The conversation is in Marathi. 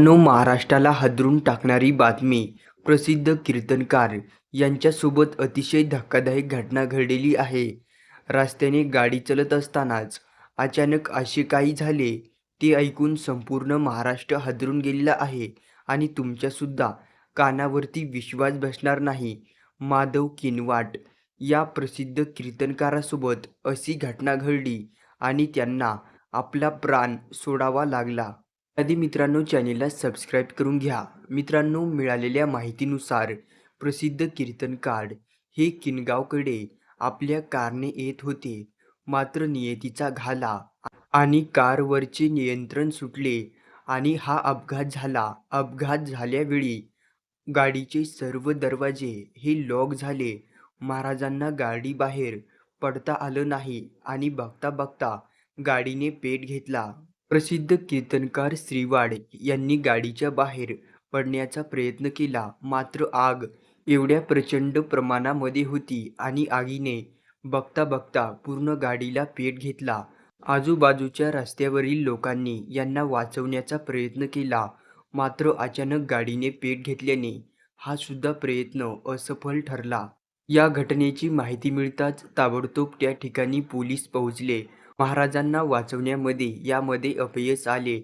नो महाराष्ट्राला हादरून टाकणारी बातमी. प्रसिद्ध कीर्तनकार यांच्यासोबत अतिशय धक्कादायक घटना घडलेली आहे. रस्त्याने गाडी चालत असतानाच अचानक असे काही झाले. ते ऐकून संपूर्ण महाराष्ट्र हादरून गेलेला आहे आणि तुमच्यासुद्धा कानावरती विश्वास बसणार नाही. माधव किनवाट या प्रसिद्ध कीर्तनकारासोबत अशी घटना घडली आणि त्यांना आपला प्राण सोडावा लागला. आधी मित्रांनो चॅनेलला सबस्क्राईब करून घ्या. मित्रांनो मिळालेल्या माहितीनुसार प्रसिद्ध कीर्तनकार हे किनगावकडे आपल्या कारने येत होते. मात्र नियतीचा घाला आणि कारवरचे नियंत्रण सुटले आणि हा अपघात झाला. अपघात झाल्यावेळी गाडीचे सर्व दरवाजे हे लॉक झाले. महाराजांना गाडी बाहेर पडता आलं नाही आणि बघता बघता गाडीने पेट घेतला. प्रसिद्ध कीर्तनकार श्रीवाड यांनी गाडीच्या बाहेर पडण्याचा प्रयत्न केला. मात्र आग एवढ्या प्रचंड प्रमाणामध्ये होती आणि आगीने बघता बघता पूर्ण गाडीला पेट घेतला. आजूबाजूच्या रस्त्यावरील लोकांनी यांना वाचवण्याचा प्रयत्न केला. मात्र अचानक गाडीने पेट घेतल्याने हा सुद्धा प्रयत्न असफल ठरला. या घटनेची माहिती मिळताच ताबडतोब त्या ठिकाणी पोलीस पोहोचले. महाराजांना वाचवण्यामध्ये यामध्ये अपयश आले.